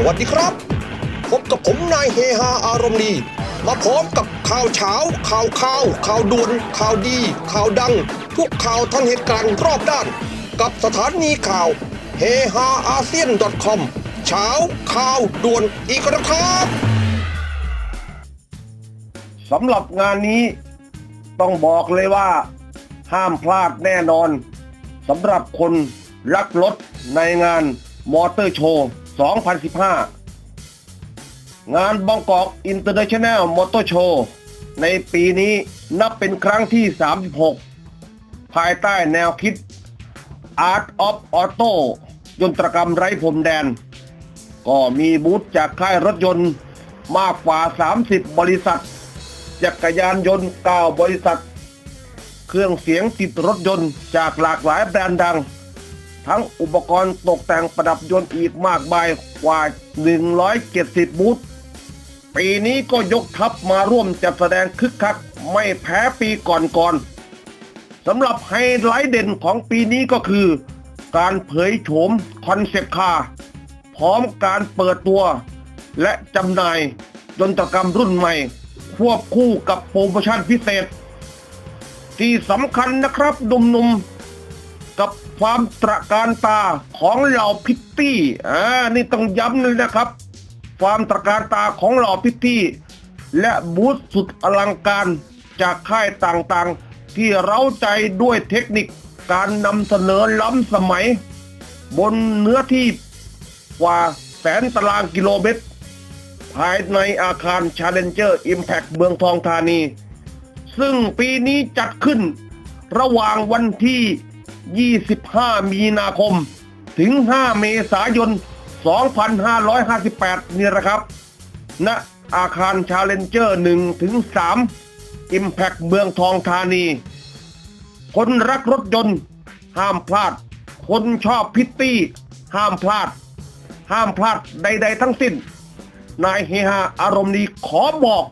สวัสดีครับ พบกับผมนายเฮฮาอารมณ์ดี มาพร้อมกับข่าวเช้า ข่าวข่าว ข่าวด่วน ข่าวดี ข่าวดัง ทุกข่าวทันเหตุการณ์รอบด้าน กับสถานีข่าวเฮฮาอาเซียน .com เช้าข่าวด่วนอีกแล้วครับสำหรับงานนี้ต้องบอกเลยว่า ห้ามพลาดแน่นอนสำหรับคนรักรถในงานมอเตอร์โชว์ 2015 งานบางกอกอินเตอร์เนชั่นแนลมอเตอร์โชว์ในปีนี้นับเป็นครั้งที่ 36 ภายใต้แนวคิด Art of Auto ยนตรกรรมไร้พรมแดน ก็มีบูธจากค่ายรถยนต์มากกว่า 30 บริษัท จักรยานยนต์9บริษัท เครื่องเสียงติดรถยนต์จากหลากหลายแบรนด์ดัง ทั้งอุปกรณ์ตกแต่งประดับยนต์อีกมากมายกว่า 170 บูธปีนี้ก็ยกทัพมาร่วมจัดแสดงคึกคัก ไม่แพ้ปีก่อนๆสำหรับไฮไลท์เด่นของปีนี้ก็คือ การเผยโฉมคอนเซปต์คาร์พร้อมการเปิดตัว และจำหน่ายยนตกรรมรุ่นใหม่ ควบคู่กับโปรโมชั่นพิเศษ ที่สำคัญนะครับหนุ่มๆ กับความตระการตาของเหล่าพิตตี้อ่านี่ต้องย้ำเลยนะครับ ความตระการตาของเหล่าพิตตี้ และบูธสุดอลังการจากค่ายต่างๆ ที่เร้าใจด้วยเทคนิคการนำเสนอล้ำสมัย บนเนื้อที่กว่าแสนตารางกิโลเมตร ภายในอาคาร Challenger Impact เมืองทองธานี ซึ่งปีนี้จัดขึ้นระหว่างวันที่ 25 มีนาคม ถึง 5 เมษายน 2558 นี่แหละครับณอาคาร Challenger 1ถึง3 Impact เมืองทองธานี คนรักรถยนต์ ห้ามพลาด คนชอบพิตตี้ ห้ามพลาด ห้ามพลาดใด ๆ ทั้งสิ้น นายเฮฮาอารมณ์ดีขอบอก